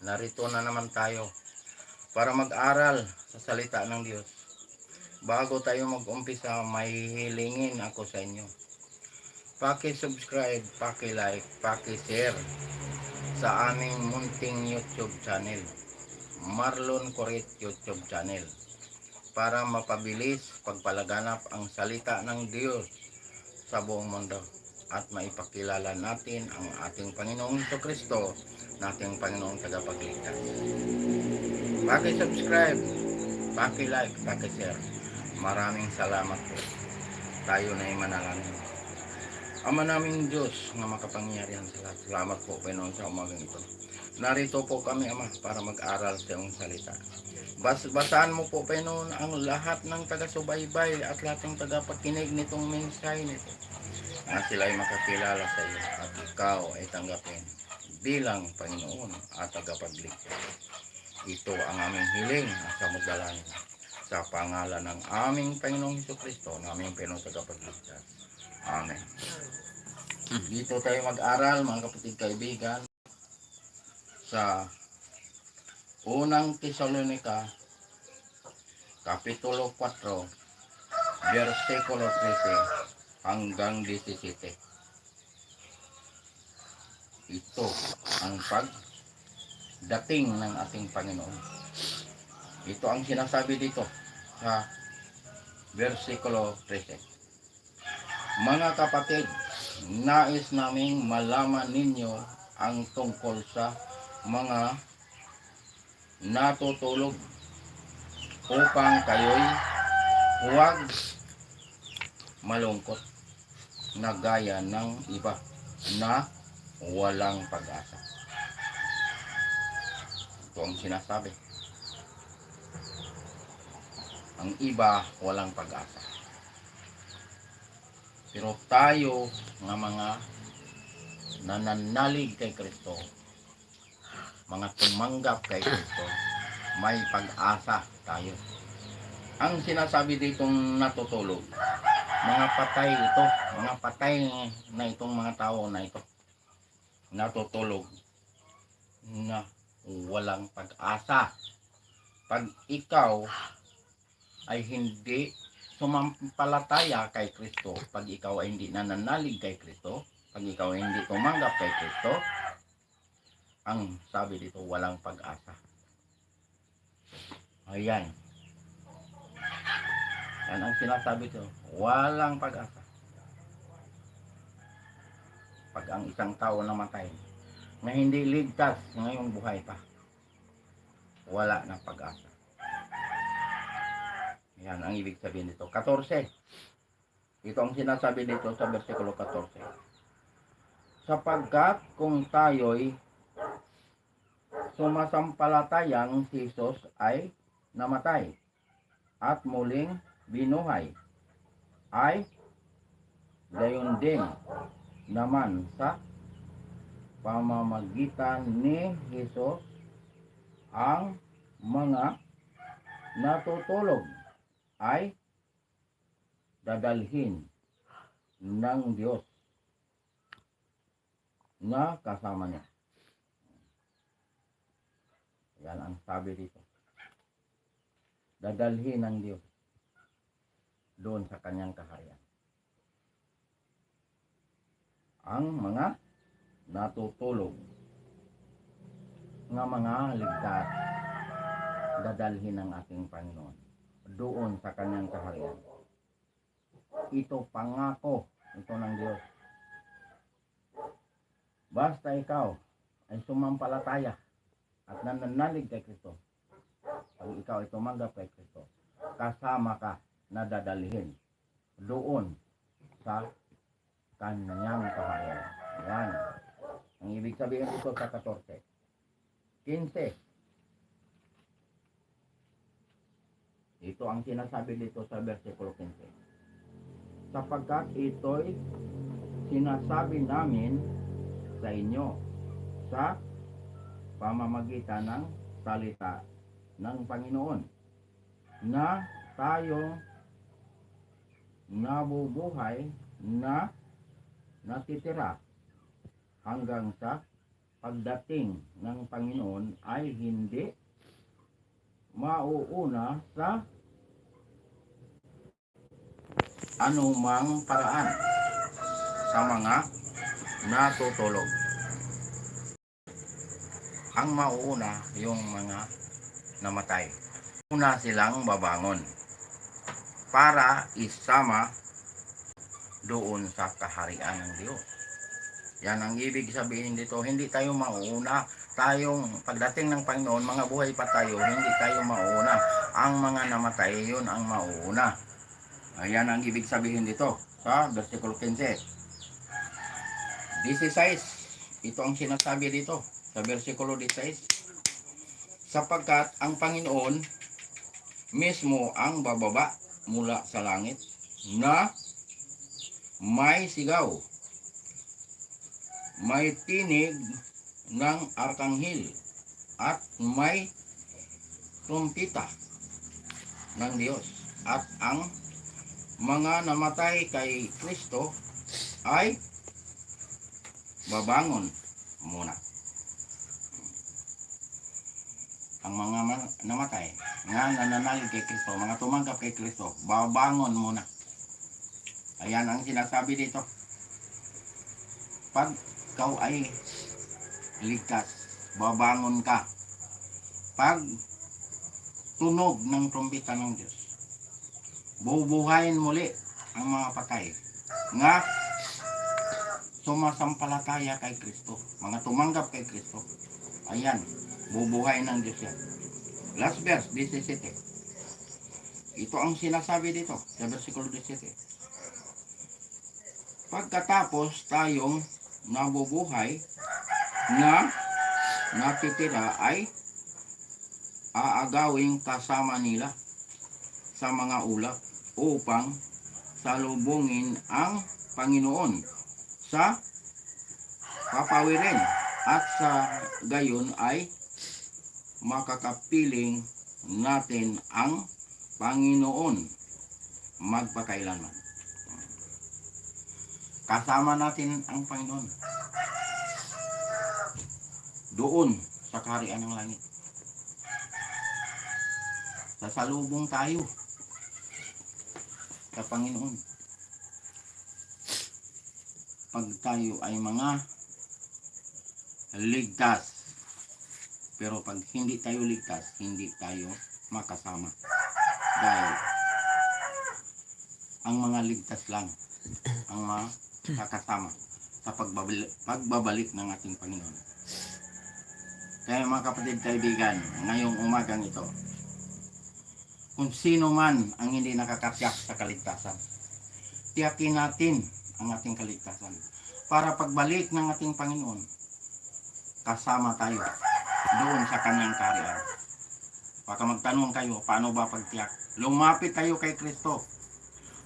narito na naman tayo para mag-aral sa salita ng Diyos. Bago tayo mag-umpisa, may hilingin ako sa inyo. Paki-subscribe, paki-like, paki-share sa aming munting YouTube channel. Marlon Corit YouTube channel para mapabilis pagpalaganap ang salita ng Diyos sa buong mundo at maipakilala natin ang ating Panginoong Hesus Kristo na ating Panginoong tagapagligtas. Paki-subscribe, paki-like, paki-share. Maraming salamat po. Tayo na manalangin. Ama naming Diyos na makapangyarihan sa lahat. Salamat po, Panginoon, sa umagang ito. Narito po kami, Ama, para mag-aral sa iyong salita. Bas basahan mo po, Panginoon, ang lahat ng taga-subaybay at lahat ng taga-pakinig nitong mensahe nito na sila ay makakilala sa iyo at ikaw ay tanggapin bilang Panginoon at tagapagligtas. Ito ang aming hiling at sa magdalangin sa pangalan ng aming Panginoong Hesus Kristo, na aming Panginoong tagapagligtas. Amen. Dito tayo mag-aral, mga kapatid kaibigan, sa unang Tesalonika, Kapitulo 4, versikulo 13 hanggang 17. Ito ang pagdating ng ating Panginoon. Ito ang sinasabi dito sa versikulo 13. Mga kapatid, nais naming malaman ninyo ang tungkol sa mga natutulog upang kayo'y huwag malungkot na gaya ng iba na walang pag-asa. Ito ang sinasabi. Ang iba walang pag-asa. Pero tayo nga mga nananalig kay Kristo, mga tumanggap kay Kristo, may pag-asa tayo. Ang sinasabi ditong natutulog, mga patay ito, mga patay na itong mga tao na ito, natutulog na walang pag-asa. Pag ikaw ay hindi sumampalataya kay Kristo, pag ikaw ay hindi nananalig kay Kristo, pag ikaw ay hindi tumanggap kay Kristo, ang sabi dito, walang pag-asa. Ayan. Yan ang sinasabi dito, walang pag-asa. Pag ang isang tao namatay, na hindi ligtas ngayong buhay pa, wala na pag-asa. Yan ang ibig sabihin dito. 14. Ito ang sinasabi dito sa versikulo 14. Sapagkat kung tayo'y sumasampalatayang si Jesus ay namatay at muling binuhay ay gayon din naman sa pamamagitan ni Jesus ang mga natutulog ay dadalhin ng Diyos na kasama niya. Yan ang sabi dito. Dadalhin ng Diyos doon sa kanyang kaharian. Ang mga natutulog nga mga ligtas dadalhin ng ating Panginoon doon sa kanyang kaharian. Ito pangako ito ng Diyos. Basta ikaw ay sumampalataya at nananalig kay Kristo. Pag ikaw ay tumanggap kay Kristo, kasama ka na dadalhin doon sa kanyang kaharian. Yan. Ang ibig sabihin ito sa 14. 15. Ito ang sinasabi dito sa versikulo 15. Sapagkat ito'y sinasabi namin sa inyo sa pamamagitan ng salita ng Panginoon na tayo nabubuhay na natitira hanggang sa pagdating ng Panginoon ay hindi mauuna sa anumang paraan sa mga natutulog. Ang mauuna yung mga namatay. Una silang babangon para isama doon sa kaharian ng Diyos. Yan ang ibig sabihin dito. Hindi tayo mauuna. Tayong pagdating ng Panginoon, mga buhay pa tayo, hindi tayo mauuna. Ang mga namatay, yun ang mauuna. Ayan ang ibig sabihin dito sa versikulo 15. 16. Ito ang sinasabi dito sa versikulo 16. Sapagkat ang Panginoon mismo ang bababa mula sa langit na may sigaw, may tinig ng arkanghel at may trumpita ng Diyos at ang mga namatay kay Kristo ay babangon muna. Ang mga ma- namatay nga nananalig kay Kristo, mga tumanggap kay Kristo, babangon muna. Ayan ang sinasabi dito. Pag ikaw ay ligtas, babangon ka. Pag tunog ng trumpeta ng Diyos, bubuhayin muli ang mga patay. Nga sumasampalataya kay Kristo. Mga tumanggap kay Kristo. Ayan, bubuhayin ng Diyos yan. Last verse, 17. Ito ang sinasabi dito sa versikulo 17. Pagkatapos tayong nabubuhay na natitira ay aagawing kasama nila sa mga ulap upang salubungin ang Panginoon sa papawirin at sa gayon ay makakapiling natin ang Panginoon magpakailanman. Kasama natin ang Panginoon. Doon sa kaharian ng langit. Sasalubong tayo sa Panginoon. Pag tayo ay mga ligtas. Pero pag hindi tayo ligtas, hindi tayo makasama. Dahil ang mga ligtas lang ang makakasama sa pagbabalik, pagbabalik ng ating Panginoon. Kaya mga kapatid kaibigan, ngayong umagang ito, kung sino man ang hindi nakakatiyak sa kaligtasan, tiyakin natin ang ating kaligtasan para pagbalik ng ating Panginoon, kasama tayo doon sa kanyang kariyan. Baka magtanong kayo, paano ba pagtiyak? Lumapit tayo kay Kristo.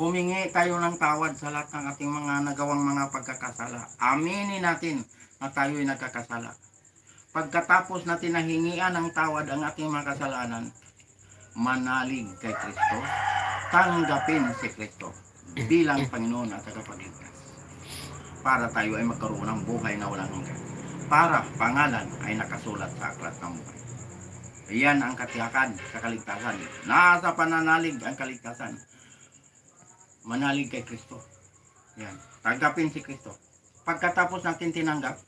Humingi tayo ng tawad sa lahat ng ating mga nagawang mga pagkakasala. Aminin natin na tayo'y nagkakasala. Pagkatapos natin nahingian ng tawad ang ating mga kasalanan, manalig kay Kristo, tanggapin si Kristo bilang Panginoon at tagapagligtas. Para tayo ay magkaroon ng buhay na walang hanggan. Para pangalan ay nakasulat sa aklat ng buhay. Iyan ang katiyakan sa kaligtasan. Nasa pananalig ang kaligtasan. Manalig kay Kristo. Yan. Tanggapin si Kristo. Pagkatapos natin tinanggap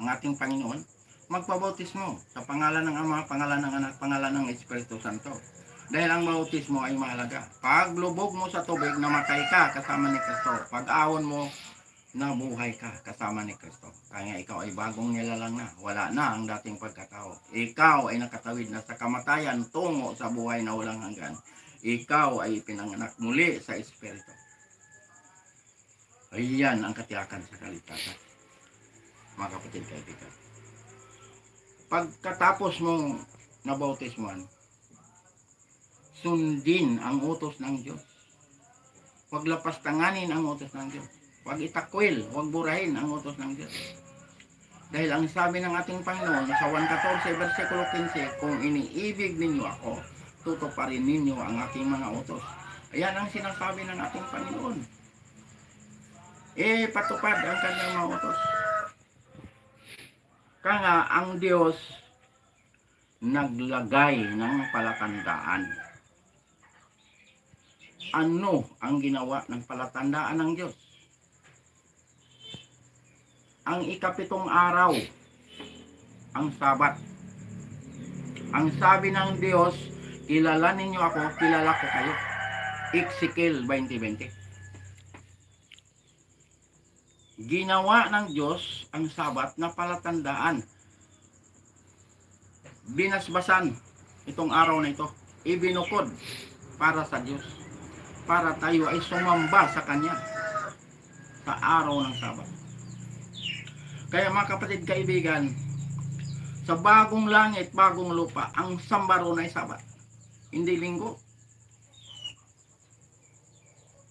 ang ating Panginoon, magpabautismo sa pangalan ng Ama, pangalan ng Anak, pangalan ng Espiritu Santo. Dahil ang bautismo ay mahalaga. Pag lubog mo sa tubig, namatay ka kasama ni Kristo. Pag awon mo, nabuhay ka kasama ni Kristo. Kaya ikaw ay bagong nilalang na. Wala na ang dating pagkatao. Ikaw ay nakatawid na sa kamatayan tungo sa buhay na walang hanggan. Ikaw ay pinanganak muli sa Espiritu. Ayan ang katiyakan sa kaligtasan. Mga kapatid kaibigan. Pagkatapos mong nabautismuhan, sundin ang utos ng Diyos. Huwag lapastanganin ang utos ng Diyos. Huwag itakwil, huwag burahin ang utos ng Diyos. Dahil ang sabi ng ating Panginoon sa 1.14 versikulo 15, kung iniibig ninyo ako, tutuparin ninyo ang aking mga utos. Ayan ang sinasabi ng ating Panginoon. Eh, patupad ang kanyang mga utos. Kaya ang Diyos naglagay ng palatandaan. Ano ang ginawa ng palatandaan ng Diyos? Ang ikapitong araw, ang sabat. Ang sabi ng Diyos, kilala ninyo ako, kilala ko kayo. Ezekiel 2020. Ginawa ng Diyos ang sabat na palatandaan. Binasbasan itong araw na ito. Ibinukod para sa Diyos. Para tayo ay sumamba sa Kanya sa araw ng sabat. Kaya mga kapatid kaibigan, sa bagong langit, bagong lupa, ang sambaro na sabat. Hindi linggo.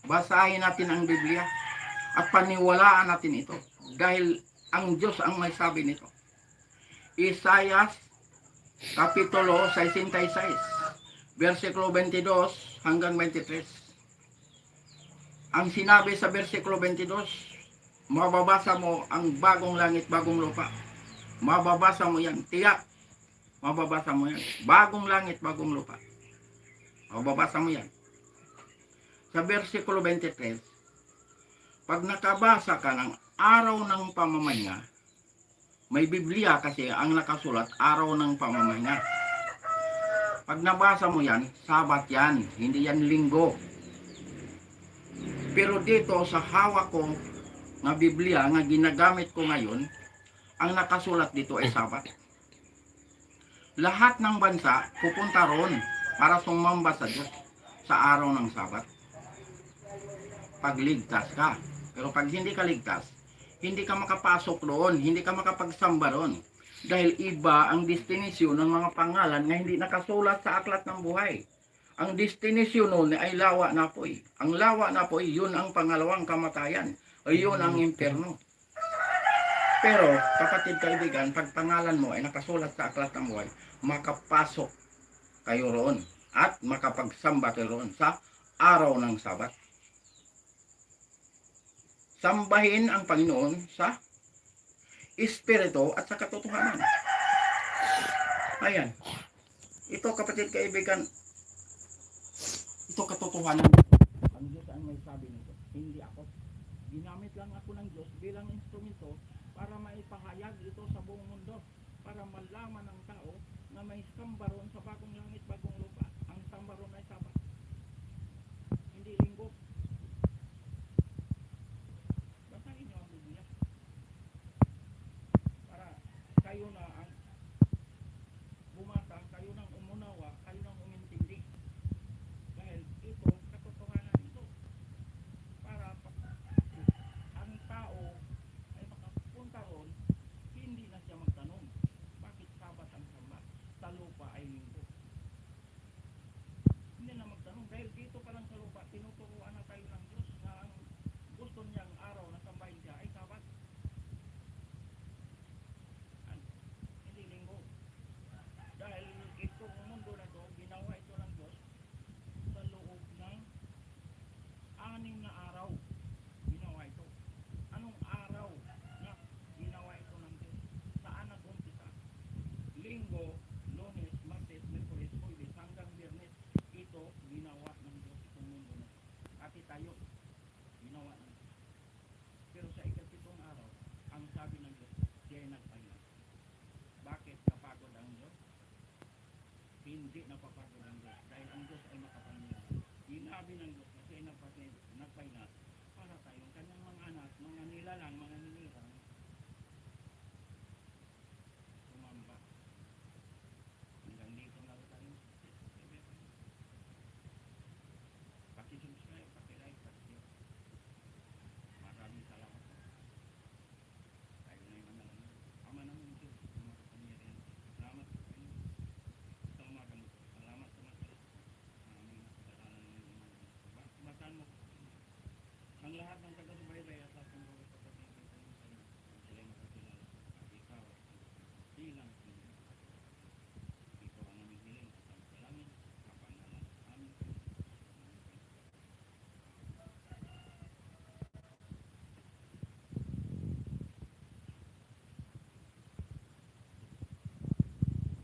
Basahin natin ang Biblia at paniwalaan natin ito. Dahil ang Diyos ang may sabi nito. Isaiah Kapitulo 66, versikulo 22 hanggang 23. Ang sinabi sa versikulo 22, mababasa mo ang bagong langit, bagong lupa. Mababasa mo yan, tiyak. Mababasa mo yan. Bagong langit, bagong lupa. Mababasa mo yan. Sa versikulo 23, pag nakabasa ka ng araw ng pamamahinga, may Biblia kasi ang nakasulat araw ng pamamahinga. Pag nabasa mo yan, sabat yan, hindi yan linggo. Pero dito sa hawak ko na Biblia nga ginagamit ko ngayon, ang nakasulat dito ay sabat. Lahat ng bansa pupunta ron para sumamba sa Diyos sa araw ng sabat. Pagligtas ka. Pero pag hindi ka ligtas, hindi ka makapasok doon, hindi ka makapagsamba doon. Dahil iba ang destinasyon ng mga pangalan na hindi nakasulat sa aklat ng buhay. Ang destinasyon noon ay lawa na po'y. Ang lawa na po'y, yun ang pangalawang kamatayan. O yun ang impyerno. Pero, kapatid kaibigan, pag pangalan mo ay nakasulat sa aklat ng buhay, makapasok kayo roon at makapagsamba kayo roon sa araw ng sabat sambahin ang Panginoon sa Espiritu at sa katotohanan. Ayan. Ito kapatid kaibigan, ito katotohanan. Ang Diyos ang may sabi nito. Hindi ako. Ginamit lang ako ng Diyos bilang instrumento para maipahayag ito sa buong mundo. Para malaman ng tao na may sambaron sa bagong langit, bagong lupa. Ang sambaron ay sabat. Hindi linggo. Basahin niyo ang Biblia. Para kayo na ang bumasa, kayo nang umunawa, kayo nang umintindi. Dahil ito, katotohanan ito. Para pa- ang tao ay makapunta ron, hindi na siya magtanong, bakit sabat ang samba? Sa lupa ay linggo. Hindi na magtanong, dahil dito pa lang sa lupa, tinuturuan na tayo ng Diyos na ang gusto niyang araw na sambahin siya ay sabat. An- Hindi linggo. Dahil itong mundo na to, ginawa ito ng Diyos sa loob ng anim na araw. Ginawa ito. Anong araw na ginawa ito ng Diyos? Saan nag-umpisa? Linggo, Lunes, Martes, Merkulis, Huwebes, hanggang Biyernes. Ito, ginawa ng Diyos itong mundo na. Pati tayo, ginawa ng Diyos. Pero sa ikatitong araw, ang sabi ng Diyos, siya ay nagpahinga. Bakit kapagod ang Diyos? Hindi napapagod ang Diyos dahil ang Diyos ay makapahinga. Ginabi ng Diyos na